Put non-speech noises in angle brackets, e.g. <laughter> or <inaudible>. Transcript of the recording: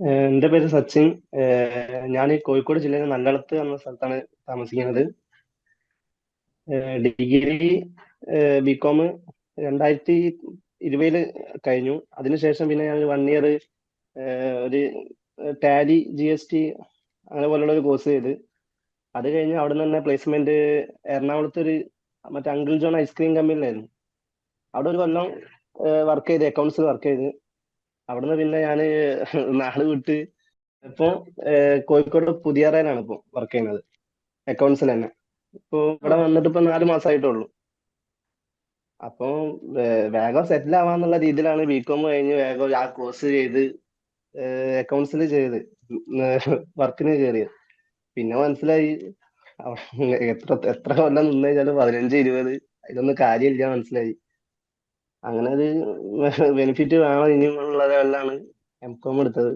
എന്റെ പേര് സച്ചിൻ. ഞാൻ ഈ കോഴിക്കോട് ജില്ലയിലെ നല്ലളത്ത് എന്ന സ്ഥലത്താണ് താമസിക്കുന്നത്. ഡിഗ്രി ബികോം രണ്ടായിരത്തി ഇരുപതിൽ കഴിഞ്ഞു. അതിനുശേഷം പിന്നെ ഞാൻ വൺ ഇയർ ഒരു ടാലി ജി എസ് ടി അങ്ങനെ പോലുള്ള ഒരു കോഴ്സ് ചെയ്ത്. അത് കഴിഞ്ഞ് അവിടെ നിന്ന് തന്നെ പ്ലേസ്മെന്റ് എറണാകുളത്ത് ഒരു മറ്റേ അങ്കിൾ ജോൺ ഐസ്ക്രീം കമ്പനിയിലായിരുന്നു അവിടെ ഒരു കൊല്ലം വർക്ക് ചെയ്ത് അക്കൗണ്ട്സിൽ വർക്ക് ചെയ്ത്. അവിടുന്ന് പിന്നെ ഞാൻ <laughs> നാട് വിട്ട് ഇപ്പൊ കോഴിക്കോട് പുതിയറയിലാണ് ഇപ്പൊ വർക്ക് ചെയ്യുന്നത്. അക്കൗണ്ട്സിൽ തന്നെ. ഇപ്പൊ ഇവിടെ വന്നിട്ട് ഇപ്പൊ നാല് മാസമായിട്ടുള്ളൂ അപ്പൊ വേഗം സെറ്റിൽ ആവാന്നുള്ള രീതിയിലാണ് ബികോം കഴിഞ്ഞ് വേഗം ആ കോഴ്സ് ചെയ്ത് അക്കൗണ്ട്സിൽ ചെയ്ത് വർക്കിന് കയറിയത് പിന്നെ മനസ്സിലായി. എത്ര എത്ര കൊല്ലം നിന്ന് കഴിഞ്ഞാലും പതിനഞ്ച് ഇരുപത് ഇതൊന്നും കാര്യമില്ല മനസ്സിലായി. അങ്ങനെ ഒരു ബെനിഫിറ്റ് വേണം ഇനിയും ഉള്ളതെല്ലാം ആണ് എം കോം എടുത്തത്.